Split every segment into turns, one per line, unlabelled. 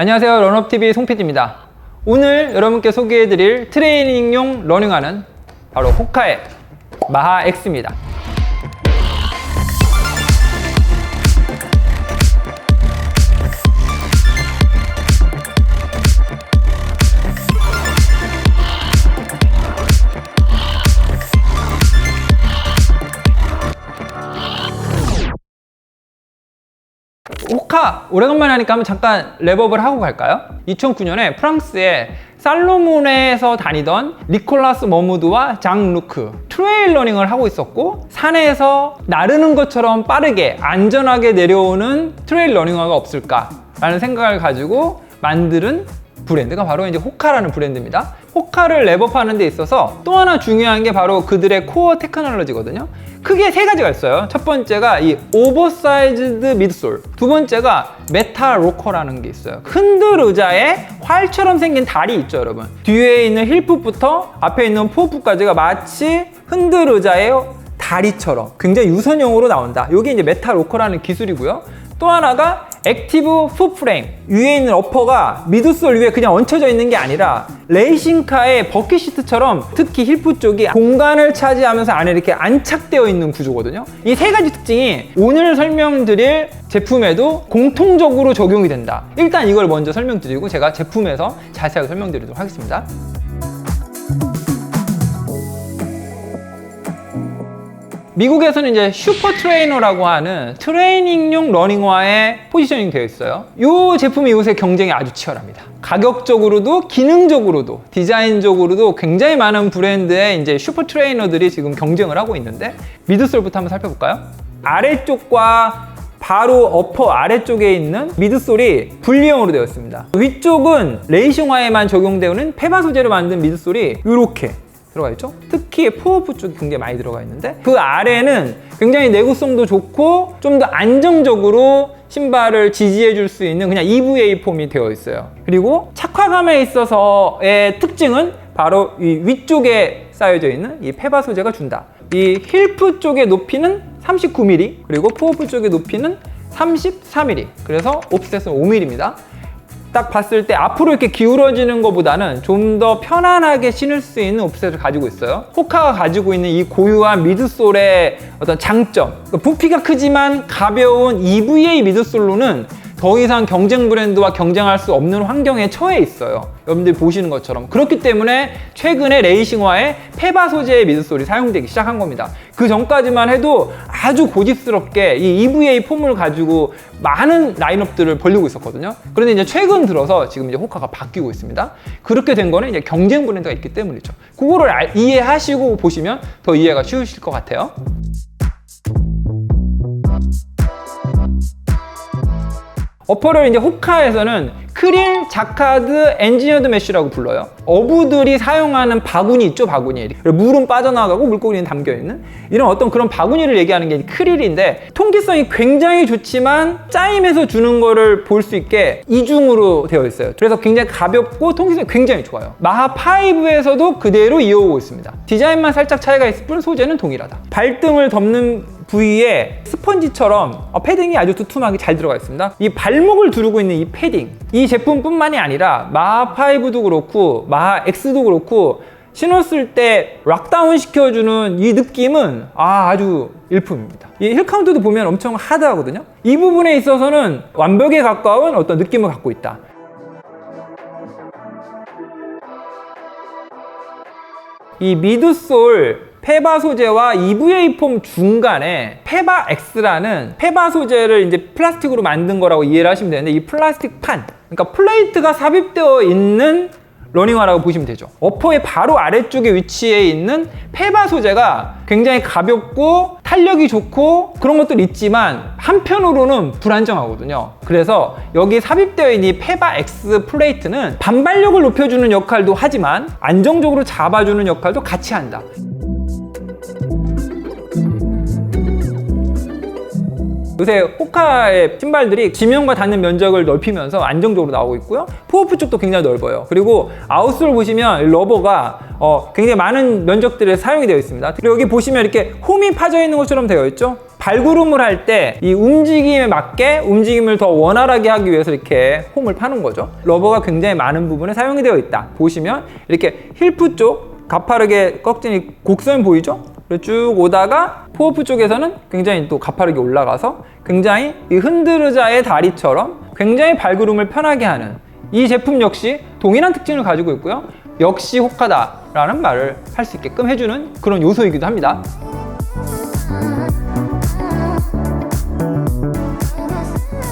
안녕하세요. 런업TV 송PD입니다. 오늘 여러분께 소개해드릴 트레이닝용 러닝화는 바로 호카의 마하 X입니다. 호카 오래간만에 하니까 한번 잠깐 랩업을 하고 갈까요? 2009년에 프랑스의 살로몬에서 다니던 니콜라스 머무드와 장 루크 트레일 러닝을 하고 있었고 산에서 나르는 것처럼 빠르게 안전하게 내려오는 트레일 러닝화가 없을까라는 생각을 가지고 만드는 브랜드가 바로 이제 호카라는 브랜드입니다. 호카를 랩업하는 데 있어서 또 하나 중요한 게 바로 그들의 코어 테크놀로지거든요. 크게 세 가지가 있어요. 첫 번째가 이 오버사이즈드 미드솔. 두 번째가 메타 로커라는 게 있어요. 흔들 의자에 활처럼 생긴 다리 있죠, 여러분. 뒤에 있는 힐풋부터 앞에 있는 포풋까지가 마치 흔들 의자의 다리처럼 굉장히 유선형으로 나온다. 이게 이제 메타 로커라는 기술이고요. 또 하나가 액티브 풋 프레임. 위에 있는 어퍼가 미드솔 위에 그냥 얹혀져 있는 게 아니라 레이싱카의 버킷시트처럼 특히 힐프 쪽이 공간을 차지하면서 안에 이렇게 안착되어 있는 구조거든요. 이 세 가지 특징이 오늘 설명드릴 제품에도 공통적으로 적용이 된다. 일단 이걸 먼저 설명드리고 제가 제품에서 자세하게 설명드리도록 하겠습니다 미국에서는 이제 슈퍼 트레이너라고 하는 트레이닝용 러닝화에 포지셔닝 되어 있어요. 이 제품이 요새 경쟁이 아주 치열합니다. 가격적으로도 기능적으로도 디자인적으로도 굉장히 많은 브랜드의 이제 슈퍼 트레이너들이 지금 경쟁을 하고 있는데 미드솔부터 한번 살펴볼까요? 아래쪽과 바로 어퍼 아래쪽에 있는 미드솔이 분리형으로 되어 있습니다. 위쪽은 레이싱화에만 적용되는 페바 소재로 만든 미드솔이 이렇게 들어가 있죠. 특히 포어프 쪽이 굉장히 많이 들어가 있는데 그 아래는 굉장히 내구성도 좋고 좀 더 안정적으로 신발을 지지해 줄 수 있는 그냥 EVA 폼이 되어 있어요. 그리고 착화감에 있어서의 특징은 바로 이 위쪽에 쌓여져 있는 이 페바 소재가 준다. 이 힐프 쪽의 높이는 39mm 그리고 포어프 쪽의 높이는 33mm 그래서 옵셋은 5mm입니다. 딱 봤을 때 앞으로 이렇게 기울어지는 것보다는 좀 더 편안하게 신을 수 있는 옵셋을 가지고 있어요. 호카가 가지고 있는 이 고유한 미드솔의 어떤 장점. 그러니까 부피가 크지만 가벼운 EVA 미드솔로는 더 이상 경쟁 브랜드와 경쟁할 수 없는 환경에 처해 있어요. 여러분들이 보시는 것처럼. 그렇기 때문에 최근에 레이싱화에 페바 소재의 미드솔이 사용되기 시작한 겁니다. 그 전까지만 해도 아주 고집스럽게 이 EVA 폼을 가지고 많은 라인업들을 벌리고 있었거든요. 그런데 이제 최근 들어서 지금 이제 호카가 바뀌고 있습니다. 그렇게 된 거는 이제 경쟁 브랜드가 있기 때문이죠. 그거를 알- 이해하시고 보시면 더 이해가 쉬우실 것 같아요. 어퍼를 이제 호카에서는 크릴 자카드 엔지니어드 메쉬라고 불러요. 어부들이 사용하는 바구니 있죠, 바구니. 물은 빠져나가고 물고기는 담겨 있는 이런 어떤 그런 바구니를 얘기하는 게 크릴인데 통기성이 굉장히 좋지만 짜임에서 주는 거를 볼 수 있게 이중으로 되어 있어요. 그래서 굉장히 가볍고 통기성이 굉장히 좋아요. 마하 5에서도 그대로 이어오고 있습니다. 디자인만 살짝 차이가 있을 뿐 소재는 동일하다. 발등을 덮는 부위에 스펀지처럼 어, 패딩이 아주 두툼하게 잘 들어가 있습니다. 이 발목을 두르고 있는 이 패딩, 이 제품뿐만이 아니라 마하 5도 그렇고 마하 X도 그렇고 신었을 때 락다운 시켜주는 이 느낌은 아, 아주 일품입니다. 이 힐카운트도 보면 엄청 하드하거든요. 이 부분에 있어서는 완벽에 가까운 어떤 느낌을 갖고 있다. 이 미드솔 페바 소재와 EVA 폼 중간에 페바 X라는 페바 소재를 이제 플라스틱으로 만든 거라고 이해를 하시면 되는데 이 플라스틱 판, 그러니까 플레이트가 삽입되어 있는 러닝화라고 보시면 되죠. 어퍼의 바로 아래쪽에 위치해 있는 페바 소재가 굉장히 가볍고 탄력이 좋고 그런 것들이 있지만 한편으로는 불안정하거든요. 그래서 여기 삽입되어 있는 이 페바 X 플레이트는 반발력을 높여주는 역할도 하지만 안정적으로 잡아주는 역할도 같이 한다. 요새 호카의 신발들이 지면과 닿는 면적을 넓히면서 안정적으로 나오고 있고요. 푸어프 쪽도 굉장히 넓어요. 그리고 아웃솔 보시면 이 러버가 어, 굉장히 많은 면적들에 사용이 되어 있습니다. 그리고 여기 보시면 이렇게 홈이 파져 있는 것처럼 되어 있죠. 발구름을 할 때 이 움직임에 맞게 움직임을 더 원활하게 하기 위해서 이렇게 홈을 파는 거죠. 러버가 굉장히 많은 부분에 사용이 되어 있다. 보시면 이렇게 힐프 쪽 가파르게 이 곡선 보이죠? 쭉 오다가 포어프 쪽에서는 굉장히 또 가파르게 올라가서 굉장히 이 흔들의자의 다리처럼 굉장히 발구름을 편하게 하는 이 제품 역시 동일한 특징을 가지고 있고요. 역시 호카다라는 말을 할 수 있게끔 해주는 그런 요소이기도 합니다.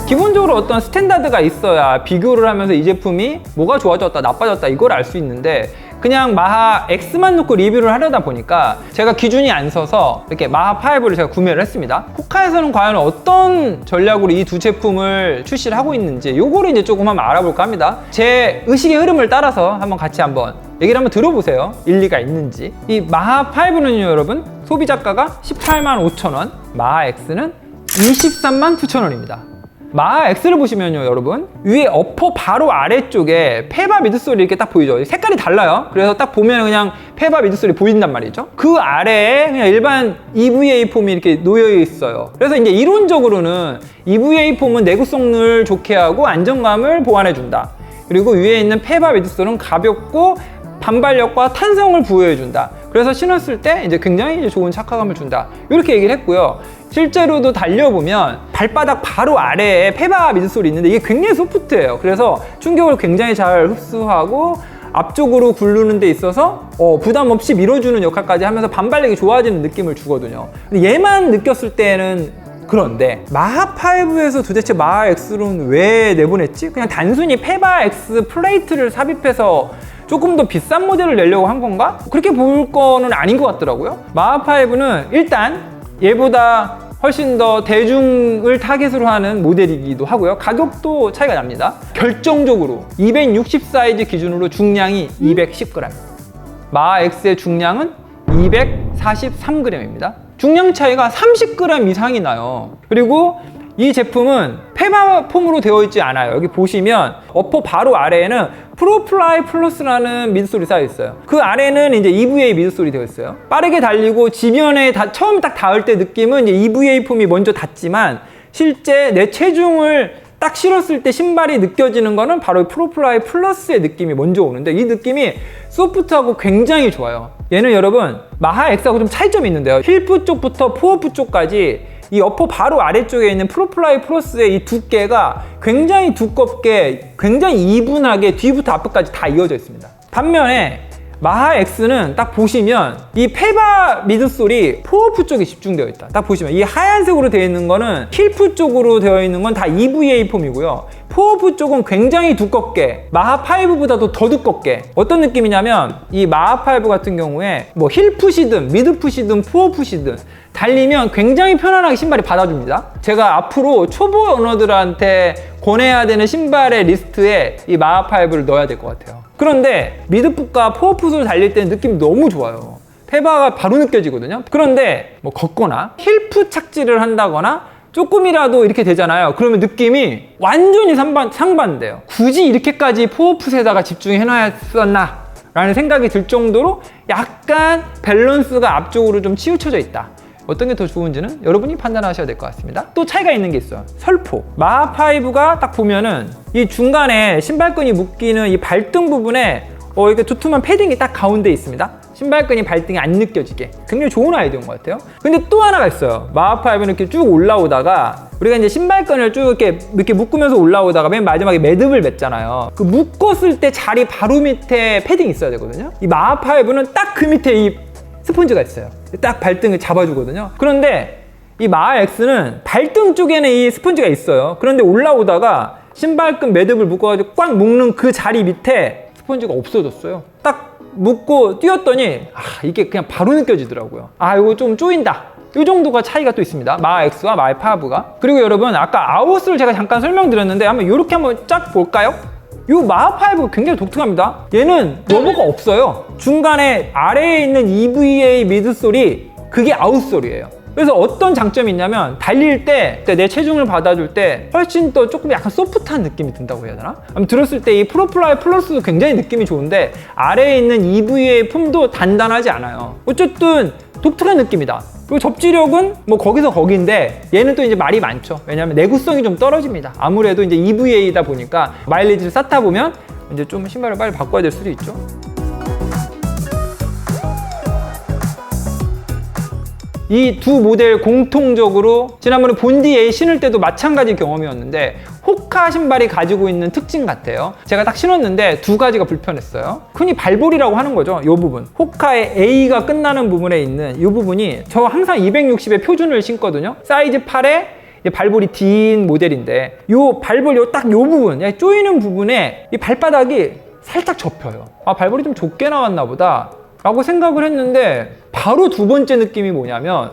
기본적으로 어떤 스탠다드가 있어야 비교를 하면서 이 제품이 뭐가 좋아졌다 나빠졌다 이걸 알 수 있는데 그냥 마하 X만 놓고 리뷰를 하려다 보니까 제가 기준이 안 서서 이렇게 마하 5를 제가 구매를 했습니다. 호카에서는 과연 어떤 전략으로 이 두 제품을 출시를 하고 있는지 요거를 이제 조금 한번 알아볼까 합니다. 제 의식의 흐름을 따라서 한번 같이 한번 얘기를 한번 들어보세요. 일리가 있는지. 이 마하 5는요 여러분? 소비자가가 18만 5천 원 마하 X는 23만 9천 원입니다 마하 X를 보시면요 여러분 위에 어퍼 바로 아래쪽에 페바 미드솔이 이렇게 딱 보이죠 색깔이 달라요 그래서 딱 보면 그냥 페바 미드솔이 보인단 말이죠 그 아래에 그냥 일반 EVA 폼이 이렇게 놓여 있어요 그래서 이제 이론적으로는 EVA 폼은 내구성을 좋게 하고 안정감을 보완해 준다 그리고 위에 있는 페바 미드솔은 가볍고 반발력과 탄성을 부여해 준다. 그래서 신었을 때 이제 굉장히 좋은 착화감을 준다. 이렇게 얘기를 했고요. 실제로도 달려보면 발바닥 바로 아래에 페바 미드솔이 있는데 이게 굉장히 소프트해요. 그래서 충격을 굉장히 잘 흡수하고 앞쪽으로 굴르는 데 있어서 어, 부담 없이 밀어주는 역할까지 하면서 반발력이 좋아지는 느낌을 주거든요. 근데 얘만 느꼈을 때는 그런데 마하 5에서 도대체 마하 X로는 왜 내보냈지? 그냥 단순히 페바 X 플레이트를 삽입해서 조금 더 비싼 모델을 내려고 한 건가? 그렇게 볼 거는 아닌 것 같더라고요. 마하 5는 일단 얘보다 훨씬 더 대중을 타겟으로 하는 모델이기도 하고요. 가격도 차이가 납니다. 결정적으로 260 사이즈 기준으로 중량이 210g. 마하 X의 중량은 243g입니다. 중량 차이가 30g 이상이 나요. 그리고 이 제품은 페바 폼으로 되어 있지 않아요. 여기 보시면 어퍼 바로 아래에는 프로플라이 플러스라는 미드솔이 쌓여 있어요. 그 아래는 이제 EVA 미드솔이 되어 있어요. 빠르게 달리고 지면에 다, 처음 딱 닿을 때 느낌은 이제 EVA 폼이 먼저 닿지만 실제 내 체중을 딱 실었을 때 신발이 느껴지는 거는 바로 프로플라이 플러스의 느낌이 먼저 오는데 이 느낌이 소프트하고 굉장히 좋아요. 얘는 여러분 마하 X하고 좀 차이점이 있는데요. 힐프 쪽부터 포어프 쪽까지 이 어퍼 바로 아래쪽에 있는 프로플라이 플러스의 이 두께가 굉장히 두껍게 굉장히 이분하게 뒤부터 앞까지 다 이어져 있습니다. 반면에 마하 X는 딱 보시면 이 페바 미드솔이 포어프 쪽에 집중되어 있다. 딱 보시면 이 하얀색으로 되어 있는 거는 힐프 쪽으로 되어 있는 건 다 EVA 폼이고요. 포어프 쪽은 굉장히 두껍게 마하 5보다도 더 두껍게 어떤 느낌이냐면 이 마하 5 같은 경우에 뭐 힐풋이든 미드풋이든 포어풋이든 달리면 굉장히 편안하게 신발이 받아줍니다. 제가 앞으로 초보 러너들한테 권해야 되는 신발의 리스트에 이 마하 5를 넣어야 될 것 같아요. 그런데 미드풋과 포어풋을 달릴 때는 느낌이 너무 좋아요. 페바가 바로 느껴지거든요. 그런데 뭐 걷거나 힐풋 착지를 한다거나 조금이라도 이렇게 되잖아요. 그러면 느낌이 완전히 상반, 상반돼요. 굳이 이렇게까지 포어풋에다가 집중해놔야었나? 라는 생각이 들 정도로 약간 밸런스가 앞쪽으로 좀 치우쳐져 있다. 어떤 게 더 좋은지는 여러분이 판단하셔야 될 것 같습니다. 또 차이가 있는 게 있어요. 설포. 마하5가 딱 보면은 이 중간에 신발끈이 묶이는 이 발등 부분에 어, 이게 두툼한 패딩이 딱 가운데 있습니다. 신발끈이 발등에 안 느껴지게. 굉장히 좋은 아이디어인 것 같아요. 근데 또 하나가 있어요. 마하5는 이렇게 쭉 올라오다가 우리가 이제 신발끈을 쭉 이렇게, 이렇게 묶으면서 올라오다가 맨 마지막에 매듭을 맺잖아요. 그 묶었을 때 자리 바로 밑에 패딩이 있어야 되거든요. 이 마하5는 딱 그 밑에 이 스펀지가 있어요. 딱 발등을 잡아주거든요. 그런데 이 마하 X는 발등 쪽에는 이 스펀지가 있어요. 그런데 올라오다가 신발끈 매듭을 묶어가지고 꽉 묶는 그 자리 밑에 스펀지가 없어졌어요. 딱 묶고 뛰었더니 아 이게 그냥 바로 느껴지더라고요. 아 이거 좀 쪼인다. 이 정도가 차이가 또 있습니다. 마하 X와 마하 파브가. 그리고 여러분 아까 아웃을 제가 잠깐 설명드렸는데 한번 이렇게 한번 쫙 볼까요? 이 마하5 굉장히 독특합니다. 얘는 러버가 없어요. 중간에 아래에 있는 EVA 미드솔이 그게 아웃솔이에요. 그래서 어떤 장점이 있냐면 달릴 때 내 체중을 받아줄 때 훨씬 더 조금 약간 소프트한 느낌이 든다고 해야 되나? 들었을 때 이 프로플라이 플러스도 굉장히 느낌이 좋은데 아래에 있는 EV의 품도 단단하지 않아요. 어쨌든 독특한 느낌이다. 그리고 접지력은 뭐 거기서 거기인데 얘는 또 이제 말이 많죠. 왜냐하면 내구성이 좀 떨어집니다. 아무래도 이제 EVA이다 보니까 마일리지를 쌓다 보면 이제 좀 신발을 빨리 바꿔야 될 수도 있죠. 이 두 모델 공통적으로 지난번에 본디 A 신을 때도 마찬가지 경험이었는데 호카 신발이 가지고 있는 특징 같아요. 제가 딱 신었는데 두 가지가 불편했어요. 흔히 발볼이라고 하는 거죠. 이 부분. 호카의 A가 끝나는 부분에 있는 이 부분이 저 항상 260의 표준을 신거든요. 사이즈 8에 이 발볼이 긴 모델인데 요 발볼 요딱요 부분 이 조이는 부분에 이 발바닥이 살짝 접혀요 아 발볼이 좀 좁게 나왔나 보다 라고 생각을 했는데 바로 두 번째 느낌이 뭐냐면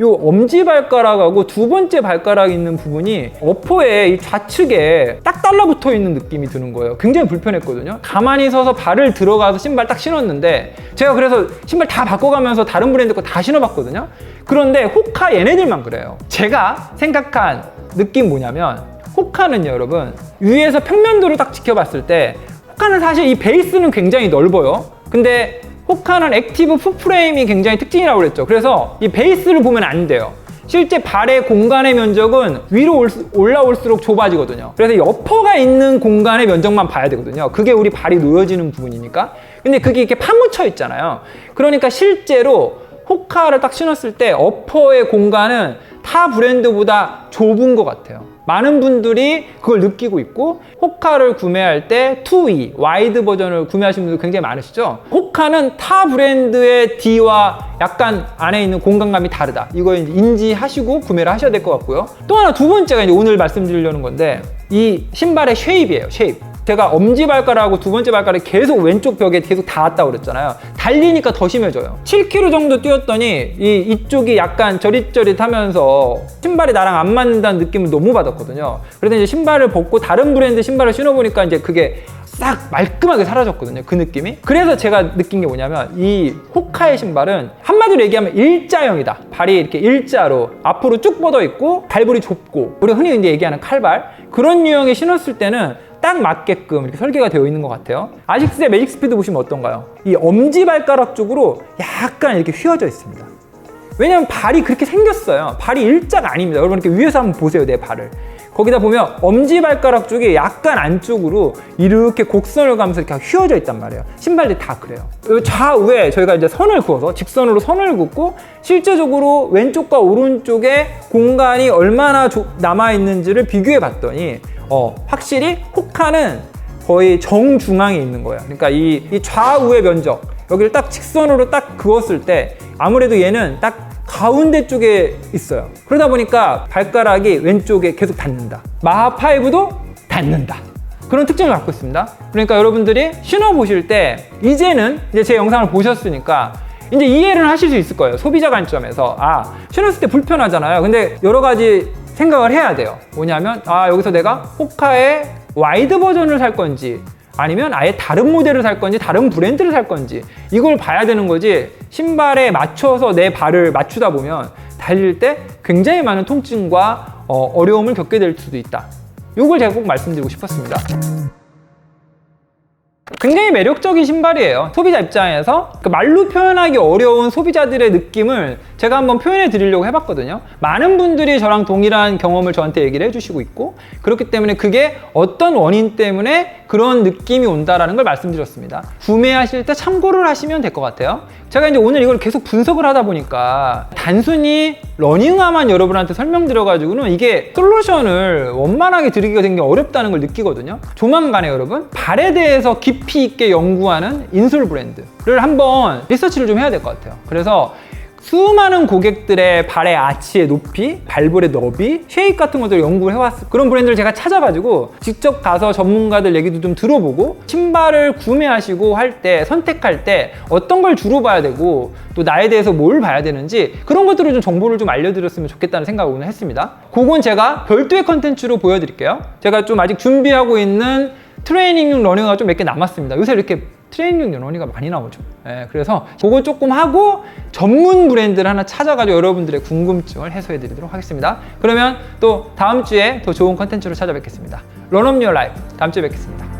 요 엄지발가락하고 두 번째 발가락 있는 부분이 어퍼의 이 좌측에 딱 달라붙어 있는 느낌이 드는 거예요. 굉장히 불편했거든요. 가만히 서서 발을 들어가서 신발 딱 신었는데 제가 그래서 신발 다 바꿔가면서 다른 브랜드 거 다 신어봤거든요. 그런데 호카 얘네들만 그래요. 제가 생각한 느낌 뭐냐면 호카는요, 여러분 위에서 평면도로 딱 지켜봤을 때 호카는 사실 이 베이스는 굉장히 넓어요. 근데 호카는 액티브 풋프레임이 굉장히 특징이라고 그랬죠. 그래서 이 베이스를 보면 안 돼요. 실제 발의 공간의 면적은 위로 올- 올라올수록 좁아지거든요. 그래서 여퍼가 있는 공간의 면적만 봐야 되거든요. 그게 우리 발이 놓여지는 부분이니까. 근데 그게 이렇게 파묻혀 있잖아요. 그러니까 실제로 호카를 딱 신었을 때 어퍼의 공간은 타 브랜드보다 좁은 것 같아요. 많은 분들이 그걸 느끼고 있고 호카를 구매할 때 2E 와이드 버전을 구매하시는 분들 굉장히 많으시죠. 호카는 타 브랜드의 D와 약간 안에 있는 공간감이 다르다. 이거 인지하시고 구매를 하셔야 될 것 같고요. 또 하나 두 번째가 이제 오늘 말씀드리려는 건데 이 신발의 쉐입이에요. 쉐입. 제가 엄지발가락하고 두 번째 발가락이 계속 왼쪽 벽에 계속 닿았다고 그랬잖아요. 달리니까 더 심해져요. 7km 정도 뛰었더니 이, 이쪽이 약간 저릿저릿하면서 신발이 나랑 안 맞는다는 느낌을 너무 받았거든요. 그래서 이제 신발을 벗고 다른 브랜드 신발을 신어보니까 이제 그게 싹 말끔하게 사라졌거든요. 그 느낌이. 그래서 제가 느낀 게 뭐냐면 이 호카의 신발은 한마디로 얘기하면 일자형이다. 발이 이렇게 일자로 앞으로 쭉 뻗어 있고 발볼이 좁고 우리가 흔히 이제 얘기하는 칼발 그런 유형의 신었을 때는 딱 맞게끔 이렇게 설계가 되어 있는 것 같아요. 아식스의 매직 스피드 보시면 어떤가요? 이 엄지 발가락 쪽으로 약간 이렇게 휘어져 있습니다. 왜냐면 발이 그렇게 생겼어요. 발이 일자가 아닙니다. 여러분 이렇게 위에서 한번 보세요, 내 발을. 거기다 보면 엄지 발가락 쪽이 약간 안쪽으로 이렇게 곡선을 가면서 이렇게 휘어져 있단 말이에요. 신발들이 다 그래요. 이 좌우에 저희가 이제 선을 그어서 직선으로 선을 긋고 실제적으로 왼쪽과 오른쪽에 공간이 얼마나 조- 남아 있는지를 비교해 봤더니 어, 확실히 호카는 거의 정중앙에 있는 거예요. 그러니까 이, 이 좌우의 면적 여기를 딱 직선으로 딱 그었을 때 아무래도 얘는 딱 가운데 쪽에 있어요. 그러다 보니까 발가락이 왼쪽에 계속 닿는다. 마하 파이브도 닿는다. 그런 특징을 갖고 있습니다. 그러니까 여러분들이 신어 보실 때 이제는 이제 제 영상을 보셨으니까 이제 이해를 하실 수 있을 거예요. 소비자 관점에서 아 신었을 때 불편하잖아요. 근데 여러 가지 생각을 해야 돼요. 뭐냐면 아 여기서 내가 호카의 와이드 버전을 살 건지 아니면 아예 다른 모델을 살 건지 다른 브랜드를 살 건지 이걸 봐야 되는 거지 신발에 맞춰서 내 발을 맞추다 보면 달릴 때 굉장히 많은 통증과 어, 어려움을 겪게 될 수도 있다. 이걸 제가 꼭 말씀드리고 싶었습니다. 굉장히 매력적인 신발이에요. 소비자 입장에서 그 말로 표현하기 어려운 소비자들의 느낌을 제가 한번 표현해 드리려고 해봤거든요. 많은 분들이 저랑 동일한 경험을 저한테 얘기를 해주시고 있고 그렇기 때문에 그게 어떤 원인 때문에 그런 느낌이 온다라는 걸 말씀드렸습니다. 구매하실 때 참고를 하시면 될 것 같아요. 제가 이제 오늘 이걸 계속 분석을 하다 보니까 단순히 러닝화만 여러분한테 설명드려가지고는 이게 솔루션을 원만하게 드리기가 굉장히 어렵다는 걸 느끼거든요. 조만간에 여러분 발에 대해서 깊이 있게 연구하는 인솔 브랜드를 한번 리서치를 좀 해야 될 것 같아요. 그래서 수많은 고객들의 발의 아치의 높이, 발볼의 너비, 쉐입 같은 것들을 연구를 해왔어. 그런 브랜드를 제가 찾아가지고 직접 가서 전문가들 얘기도 좀 들어보고 신발을 구매하시고 할 때, 선택할 때 어떤 걸 주로 봐야 되고 또 나에 대해서 뭘 봐야 되는지 그런 것들을 좀 정보를 좀 알려드렸으면 좋겠다는 생각을 오늘 했습니다. 그건 제가 별도의 컨텐츠로 보여드릴게요. 제가 좀 아직 준비하고 있는 트레이닝용 러닝화가 좀 몇 개 남았습니다. 요새 이렇게 트레이닝용 러닝화 많이 나오죠. 예, 그래서 그거 조금 하고 전문 브랜드를 하나 찾아가지고 여러분들의 궁금증을 해소해 드리도록 하겠습니다. 그러면 또 다음 주에 더 좋은 컨텐츠로 찾아뵙겠습니다. 런업 유어 라이프 다음 주에 뵙겠습니다.